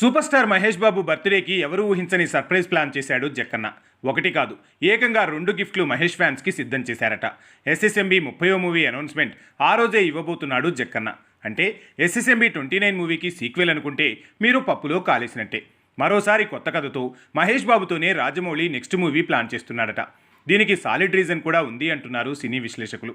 Super star Mahesh Babu బర్త్డేకి ఎవరు ఊహించని సర్ప్రైజ్ ప్లాన్ చేశాడు జక్కన్న. ఒకటి కాదు ఏకంగా రెండు గిఫ్ట్లు మహేష్ ఫ్యాన్స్కి సిద్ధం చేశారట. ఎస్ఎస్ఎంబి ముప్పయో మూవీ అనౌన్స్మెంట్ ఆ రోజే ఇవ్వబోతున్నాడు జక్కన్న. అంటే ఎస్ఎస్ఎంబి ట్వంటీ నైన్ మూవీకి సీక్వెల్ అనుకుంటే మీరు పప్పులో కాలేసినట్టే. మరోసారి కొత్త కథతో మహేష్ బాబుతోనే రాజమౌళి నెక్స్ట్ మూవీ ప్లాన్ చేస్తున్నాడట. దీనికి సాలిడ్ రీజన్ కూడా ఉంది అంటున్నారు సినీ విశ్లేషకులు.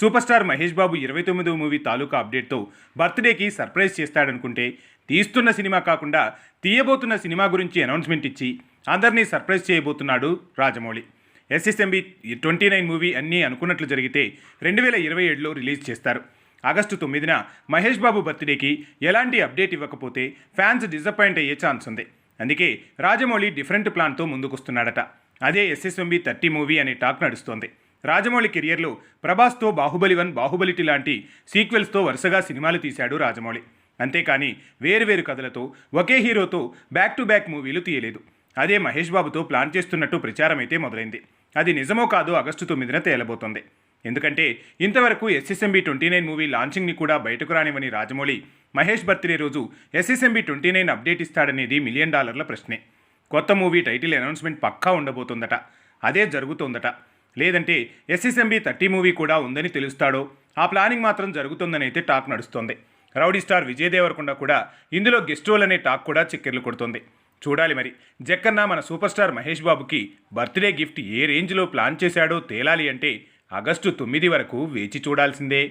సూపర్ స్టార్ మహేష్ బాబు ఇరవై తొమ్మిదో మూవీ తాలూకా అప్డేట్తో బర్త్డేకి సర్ప్రైజ్ చేస్తాడనుకుంటే తీస్తున్న సినిమా కాకుండా తీయబోతున్న సినిమా గురించి అనౌన్స్మెంట్ ఇచ్చి అందరినీ సర్ప్రైజ్ చేయబోతున్నాడు Rajamouli. SSMB twenty nine movie అన్నీ అనుకున్నట్లు జరిగితే రెండు వేల ఇరవై ఏడులో రిలీజ్ చేస్తారు. ఆగస్టు తొమ్మిదిన మహేష్ బాబు బర్త్డేకి ఎలాంటి అప్డేట్ ఇవ్వకపోతే ఫ్యాన్స్ డిసప్పాయింట్ అయ్యే ఛాన్స్ ఉంది. అందుకే రాజమౌళి డిఫరెంట్ ప్లాన్తో ముందుకొస్తున్నాడట. అదే ఎస్ఎస్ఎంబి థర్టీ మూవీ అనే టాక్ నడుస్తోంది. రాజమౌళి కెరియర్లో ప్రభాస్తో బాహుబలి వన్ బాహుబలిటి లాంటి సీక్వెల్స్తో వరుసగా సినిమాలు తీశాడు రాజమౌళి. అంతేకాని వేరువేరు కథలతో ఒకే హీరోతో బ్యాక్ టు బ్యాక్ మూవీలు తీయలేదు. అదే మహేష్ బాబుతో ప్లాన్ చేస్తున్నట్టు ప్రచారం అయితే మొదలైంది. అది నిజమో కాదో ఆగస్టు తొమ్మిదిన తేలబోతోంది. ఎందుకంటే ఇంతవరకు ఎస్ఎస్ఎంబి ట్వంటీ నైన్ మూవీ లాంచింగ్ని కూడా బయటకు రానివని రాజమౌళి మహేష్ బర్త్డే రోజు ఎస్ఎస్ఎంబి ట్వంటీ నైన్ అప్డేట్ ఇస్తాడనేది మిలియన్ డాలర్ల ప్రశ్నే. కొత్త మూవీ టైటిల్ అనౌన్స్మెంట్ పక్కా ఉండబోతోందట. అదే జరుగుతోందట. లేదంటే ఎస్ఎస్ఎంబి థర్టీ మూవీ కూడా ఉందని తెలుస్తాడో? ఆ ప్లానింగ్ మాత్రం జరుగుతుందని అయితే టాక్ నడుస్తోంది. రౌడీ స్టార్ విజయ్ దేవరకొండ కూడా ఇందులో గెస్ట్ రోల్ అనే టాక్ కూడా చిక్కెర్లు కొడుతుంది. చూడాలి మరి. జక్కన్న మన సూపర్ స్టార్ మహేష్ బాబుకి బర్త్డే గిఫ్ట్ ఏ రేంజ్లో ప్లాన్ చేశాడో తేలాలి అంటే ఆగస్టు తొమ్మిది వరకు వేచి చూడాల్సిందే.